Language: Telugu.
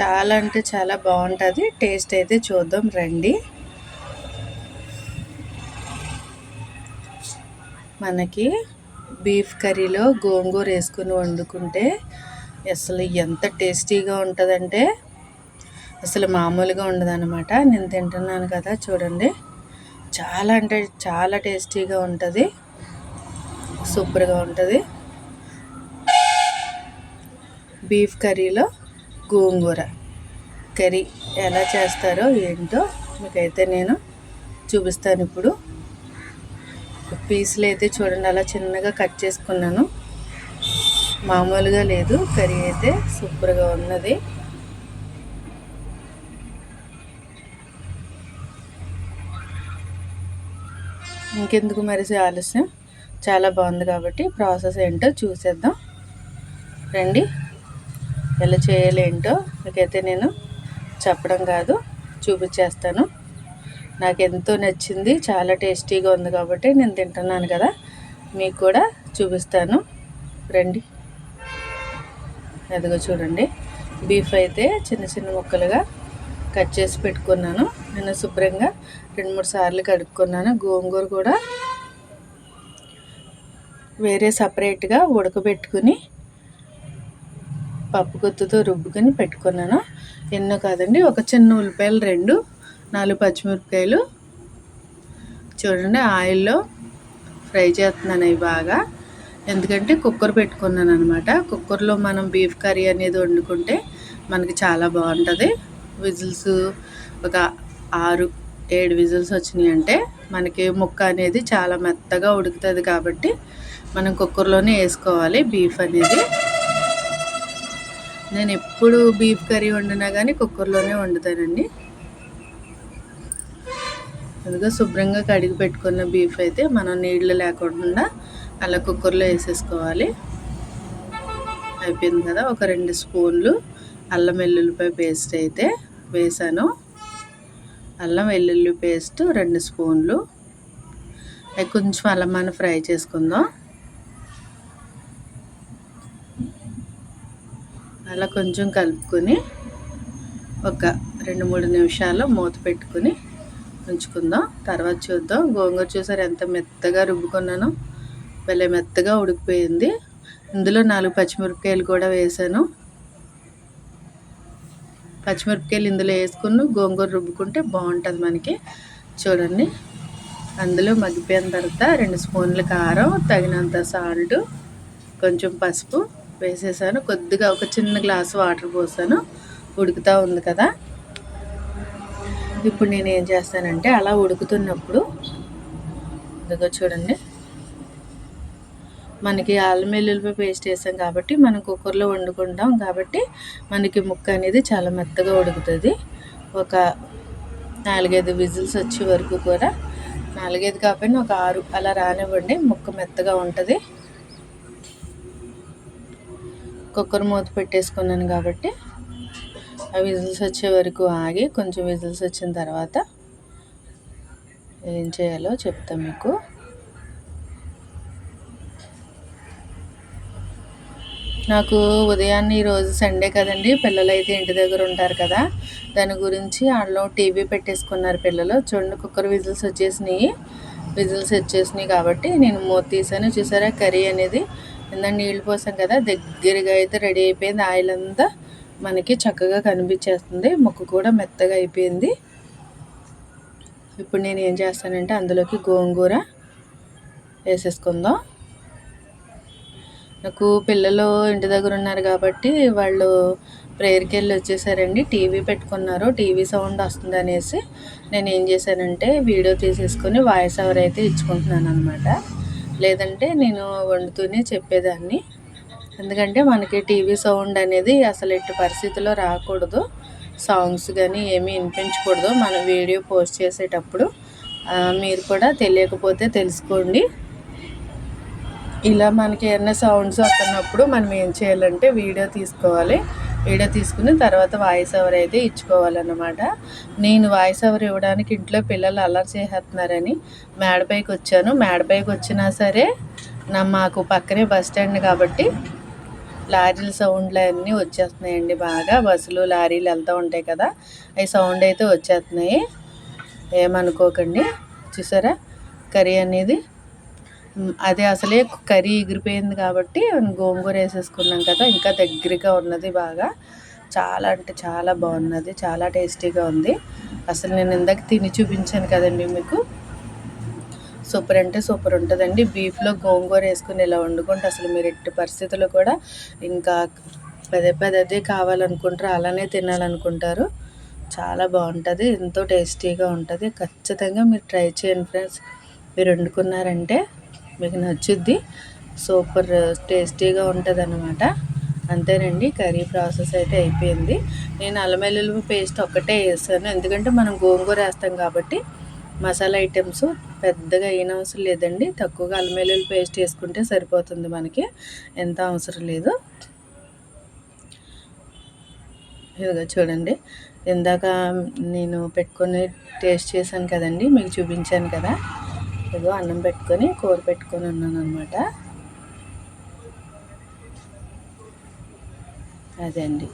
చాలా అంటే చాలా బాగుంటుంది. టేస్ట్ అయితే చూద్దాం రండి. మనకి బీఫ్ కర్రీలో గోంగూర వేసుకుని వండుకుంటే అసలు ఎంత టేస్టీగా ఉంటుందంటే అసలు మామూలుగా ఉండదన్నమాట. నేను తింటున్నాను కదా చూడండి. చాలా అంటే చాలా టేస్టీగా ఉంటుంది. సూపర్గా ఉంటుంది. బీఫ్ కర్రీలో గోంగూర కర్రీ ఎలా చేస్తారో ఏంటో మీకైతే నేను చూపిస్తాను ఇప్పుడు. పీసులు అయితే చూడండి అలా చిన్నగా కట్ చేసుకున్నాను. మామూలుగా లేదు కర్రీ అయితే సూపర్గా ఉన్నది. ఇంకెందుకు మరిసి ఆలస్యం? చాలా బాగుంది కాబట్టి ప్రాసెస్ ఏంటో చూసేద్దాం. రండి. ఎలా చేయాలి ఏంటో మీకైతే నేను చెప్పడం కాదు చూపించేస్తాను. నాకు ఎంతో నచ్చింది చాలా టేస్టీగా ఉంది కాబట్టి నేను తింటున్నాను కదా మీకు కూడా చూపిస్తాను. రండి. అదిగో చూడండి. బీఫ్ అయితే చిన్న చిన్న ముక్కలుగా కట్ చేసి పెట్టుకున్నాను. నేను శుభ్రంగా రెండు మూడు సార్లు కడుక్కున్నాను. గోంగూర కూడా వేరే సపరేట్గా ఉడకబెట్టుకుని పప్పు గుత్తుతో రుబ్బుకొని పెట్టుకున్నాను. ఎన్నో కాదండి ఒక చిన్న ఉల్లిపాయలు రెండు నాలుగు పచ్చిమిరపకాయలు. చూడండి ఆయిల్లో ఫ్రై చేస్తున్నాను అవి బాగా. ఎందుకంటే కుక్కర్ పెట్టుకున్నాను అనమాట కుక్కర్లో మనం బీఫ్ కర్రీ అనేది వండుకుంటే మనకి చాలా బాగుంటుంది. విజిల్స్ ఒక ఆరు ఏడు విజిల్స్ వచ్చినాయి అంటే మనకి ముక్క అనేది చాలా మెత్తగా ఉడుకుతుంది కాబట్టి మనం కుక్కర్లోనే వేసుకోవాలి బీఫ్ అనేది. నేను ఎప్పుడు బీఫ్ కర్రీ వండినా కానీ కుక్కర్లోనే వండుతానండి. అదిగా శుభ్రంగా కడిగి పెట్టుకున్న బీఫ్ అయితే మనం నీళ్ళు లేకుండా అలా కుక్కర్లో వేసేసుకోవాలి. అయిపోయింది కదా ఒక రెండు స్పూన్లు అల్లం వెల్లుల్లిపాయ పేస్ట్ అయితే వేసాను. అల్లం వెల్లుల్లి పేస్ట్ రెండు స్పూన్లు. అవి కొంచెం అల్లం మనం ఫ్రై చేసుకుందాం. అలా కొంచెం కలుపుకొని ఒక రెండు మూడు నిమిషాలు మూత పెట్టుకుని ఉంచుకుందాం. తర్వాత చూద్దాం. గోంగూర చూసారు ఎంత మెత్తగా రుబ్బుకున్నానో? భలే మెత్తగా ఉడికిపోయింది. ఇందులో నాలుగు పచ్చిమిరపకాయలు కూడా వేసాను. పచ్చిమిరపకాయలు ఇందులో వేసుకుని గోంగూర రుబ్బుకుంటే బాగుంటుంది మనకి. చూడండి. అందులో మగ్గిపోయిన తర్వాత రెండు స్పూన్ల కారం తగినంత సాల్ట్ కొంచెం పసుపు వేసేసాను. కొద్దిగా ఒక చిన్న గ్లాస్ వాటర్ పోసాను. ఉడుకుతూ ఉంది కదా. ఇప్పుడు నేను ఏం చేస్తానంటే అలా ఉడుకుతున్నప్పుడు ఇదిగో చూడండి. మనకి అల్లం వెల్లుల్లిపాయ పేస్ట్ వేసాం కాబట్టి మనం కుక్కర్లో వండుకుంటాం కాబట్టి మనకి ముక్క అనేది చాలా మెత్తగా ఉడుకుతుంది. ఒక నాలుగైదు విజిల్స్ వచ్చే వరకు కూడా నాలుగైదు కాకపోయినా ఒక ఆరు అలా రానివ్వండి ముక్క మెత్తగా ఉంటుంది. కుక్కర్ మూత పెట్టేసుకున్నాను కాబట్టి ఆ విజిల్స్ వచ్చే వరకు ఆగి కొంచెం విజిల్స్ వచ్చిన తర్వాత ఏం చేయాలో చెప్తా మీకు. నాకు ఉదయాన్నే ఈరోజు సండే కదండి పిల్లలు అయితే ఇంటి దగ్గర ఉంటారు కదా దాని గురించి వాళ్ళు టీవీ పెట్టేసుకున్నారు పిల్లలు. చూడండి కుక్కర్ విజిల్స్ వచ్చేసినాయి. విజిల్స్ వచ్చేసినాయి కాబట్టి నేను మూత తీసాను. చూసారా కర్రీ అనేది ఇందా నీళ్ళు పోసాం కదా దగ్గరగా అయితే రెడీ అయిపోయింది. ఆయిల్ అంతా మనకి చక్కగా కనిపించేస్తుంది. ముక్కు కూడా మెత్తగా అయిపోయింది. ఇప్పుడు నేను ఏం చేస్తానంటే అందులోకి గోంగూర వేసేసుకుందాం. నాకు పిల్లలు ఇంటి దగ్గర ఉన్నారు కాబట్టి వాళ్ళు ప్రేయర్కి వెళ్ళి వచ్చేసారండి. టీవీ పెట్టుకున్నారు. టీవీ సౌండ్ వస్తుంది అనేసి నేను ఏం చేశానంటే వీడియో తీసేసుకొని వాయిస్ ఓవర్ అయితే ఇచ్చుకుంటున్నాను అనమాట లేదంటే నేను వండుతూనే చెప్పేదాన్ని. ఎందుకంటే మనకి టీవీ సౌండ్ అనేది అసలు ఎట్టి పరిస్థితుల్లో రాకూడదు. సాంగ్స్ కానీ ఏమీ వినిపించకూడదు. మనం వీడియో పోస్ట్ చేసేటప్పుడు మీరు కూడా తెలియకపోతే తెలుసుకోండి. ఇలా మనకి ఏమైనా సౌండ్స్ వస్తున్నప్పుడు మనం ఏం చేయాలంటే వీడియో తీసుకోవాలి. వీడియో తీసుకుని తర్వాత వాయిస్ ఓవర్ అయితే ఇచ్చుకోవాలన్నమాట. నేను వాయిస్ ఓవర్ ఇవ్వడానికి ఇంట్లో పిల్లలు అలర్ చేసేస్తున్నారని మేడపైకి వచ్చాను. మేడపైకి వచ్చినా సరే నా మాకు పక్కనే బస్ స్టాండ్ కాబట్టి లారీల సౌండ్లు అన్నీ వచ్చేస్తున్నాయండి బాగా. బస్సులు లారీలు వెళ్తూ ఉంటాయి కదా అవి సౌండ్ అయితే వచ్చేస్తున్నాయి. ఏమనుకోకండి. చూసారా కర్రీ అనేది? అది అసలే కర్రీ ఎగిరిపోయింది కాబట్టి గోంగూర వేసేసుకున్నాం కదా ఇంకా దగ్గరగా ఉన్నది బాగా. చాలా అంటే చాలా బాగున్నది చాలా టేస్టీగా ఉంది. అసలు నేను ఇందాక తిని చూపించాను కదండి మీకు. సూపర్ అంటే సూపర్ ఉంటుందండి. బీఫ్లో గోంగూర వేసుకుని ఇలా వండుకుంటే అసలు మీరు ఎట్టి పరిస్థితుల్లో కూడా ఇంకా పదే పదే కావాలనుకుంటారు అలానే తినాలనుకుంటారు. చాలా బాగుంటుంది ఎంతో టేస్టీగా ఉంటుంది. ఖచ్చితంగా మీరు ట్రై చేయండి ఫ్రెండ్స్. మీరు వండుకున్నారంటే మీకు నచ్చుద్ది. సూపర్ టేస్టీగా ఉంటుంది అనమాట అంతేనండి కర్రీ ప్రాసెస్ అయితే అయిపోయింది. నేను అల్లం పేస్ట్ ఒక్కటే వేసాను. ఎందుకంటే మనం గోంగూర వేస్తాం కాబట్టి మసాలా ఐటమ్స్ పెద్దగా అయిన అవసరం లేదండి. తక్కువగా అల్లం పేస్ట్ వేసుకుంటే సరిపోతుంది మనకి. ఎంత అవసరం లేదు. ఇదిగో చూడండి. ఇందాక నేను పెట్టుకొని టేస్ట్ చేశాను కదండి మీకు చూపించాను కదా. ఇదిగో అన్నం పెట్టుకొని కూర పెట్టుకొని ఉన్నాను అనమాట అదే అండి.